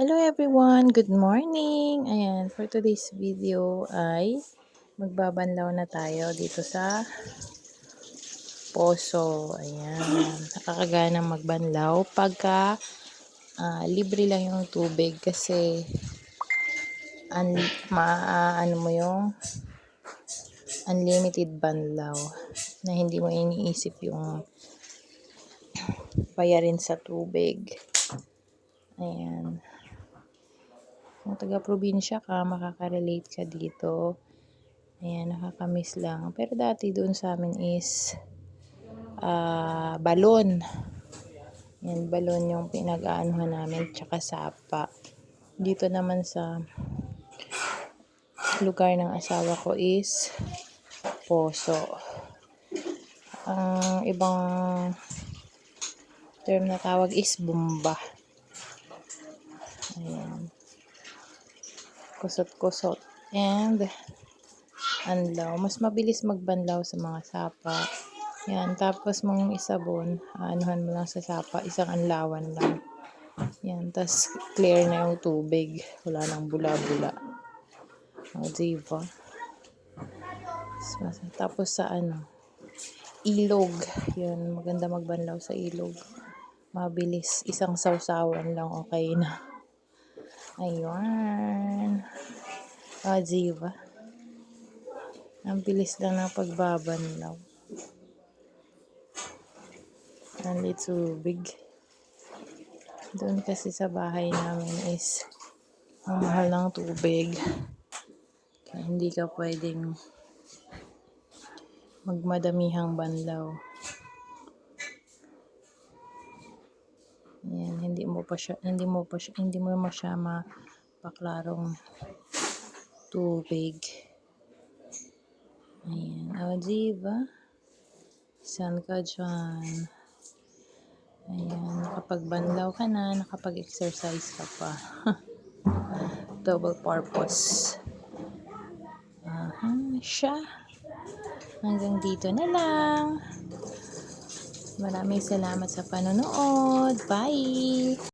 Hello everyone! Good morning! Ayan, for today's video ay magbabanlaw na tayo dito sa poso. Ayan, nakakagana magbanlaw pagka ah, libre lang yung tubig kasi un, ma, ano mo yung unlimited banlaw na hindi mo iniisip yung bayarin sa tubig. Ayan. Kung taga-probinsya ka, makaka-relate ka dito. Ayan, nakakamiss lang. Pero dati doon sa amin is ah balon. Ayan, balon yung pinag-aanuhan namin, tsaka sapa. Dito naman sa lugar ng asawa ko is poso. Ang ibang term na tawag is bumba. Kusot-kusot. And, anlaw. Mas mabilis magbanlaw sa mga sapa. Yan. Tapos, mong isabon, anuhan mo lang sa sapa. Isang anlawan lang. Yan. Tapos, clear na yung tubig. Wala nang bula-bula. O, diba? Tapos, sa ano, ilog. Yun. Maganda magbanlaw sa ilog. Mabilis. Isang sausawan lang. Okay na. Ayun. O, diba? Ang bilis lang ng pagbabanlaw. Ang tubig. Doon kasi sa bahay namin is ang mahal ng tubig. Kaya hindi ka pwedeng magmadamihang banlaw. Ayan, hindi mo pa siya, hindi mo pa siya, hindi mo ma siya mapaklarong tubig. Ayan, o diba? San ka dyan? Ayan, nakapagbanlaw ka na, nakapag-exercise ka pa. Double purpose. Aha, siya. Hanggang dito na lang. Maraming salamat sa panonood. Bye!